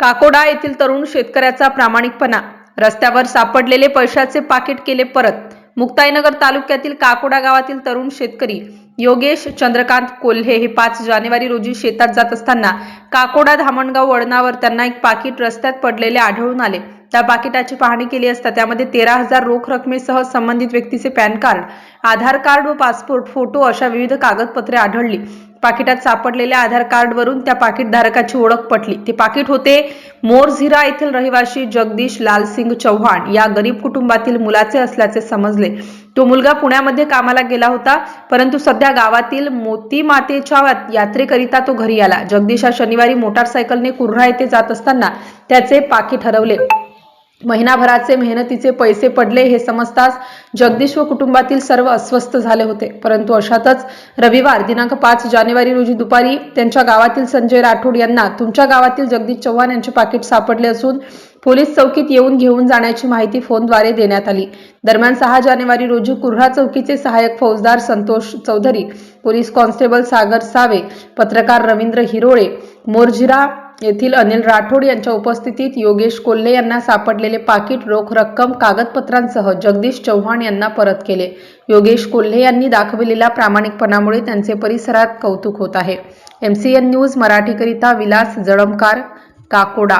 काकोडा येथील तरुण शेतकऱ्याचा प्रामाणिकपणा. रस्त्यावर सापडलेले पैशाचे पाकिट केले परत. मुक्ताईनगर तालुक्यातील काकोडा गावातील तरुण शेतकरी योगेश चंद्रकांत कोल्हे हे पाच जानेवारी रोजी शेतात जात असताना काकोडा धामणगाव वळणावर त्यांना एक पाकिट रस्त्यात पडलेले आढळून आले. त्या पाकिटाची पाहणी केली असता त्यामध्ये तेरा हजार रोख रकमेसह संबंधित व्यक्तीचे पॅन कार्ड आधार कार्ड व पासपोर्ट फोटो अशा विविध कागदपत्रे आढळली. पाकिटात सापडलेल्या आधार कार्डवरून त्या पाकिट धारकाची ओळख पटली. ते पाकिट होते मोरझिरा येथील रहिवासी जगदीश लालसिंग चव्हाण. या गरीब कुटुंबातील मुलाचे असल्याचे समजले. तो मुलगा पुण्यामध्ये कामाला गेला होता परंतु सध्या गावातील मोती मातेच्या यात्रेकरिता तो घरी आला. जगदीश हा शनिवारी मोटारसायकलने कुर्हा येथे जात असताना त्याचे पाकिट हरवले. महिनाभराचे मेहनतीचे पैसे पडले हे समजताच जगदीश व कुटुंबातील सर्व अस्वस्थ झाले होते. परंतु अशातच रविवार दिनांक पाच जानेवारी रोजी दुपारी त्यांच्या गावातील संजय राठोड यांना तुमच्या गावातील जगदीश चव्हाण यांचे पाकिट सापडले असून पोलीस चौकीत येऊन घेऊन जाण्याची माहिती फोनद्वारे देण्यात आली. दरम्यान सहा जानेवारी रोजी कुर्हा चौकीचे सहाय्यक फौजदार संतोष चौधरी पोलीस कॉन्स्टेबल सागर सावे पत्रकार रवींद्र हिरोळे मोरझिरा येथील अनिल राठोड यांच्या उपस्थितीत योगेश कोल्हे यांना सापडलेले पाकिट रोख रक्कम कागदपत्रांसह जगदीश चव्हाण यांना परत केले. योगेश कोल्हे यांनी दाखविलेल्या प्रामाणिकपणामुळे त्यांचे परिसरात कौतुक होत आहे. एमसीएन न्यूज मराठीकरिता विलास जळमकार काकोडा.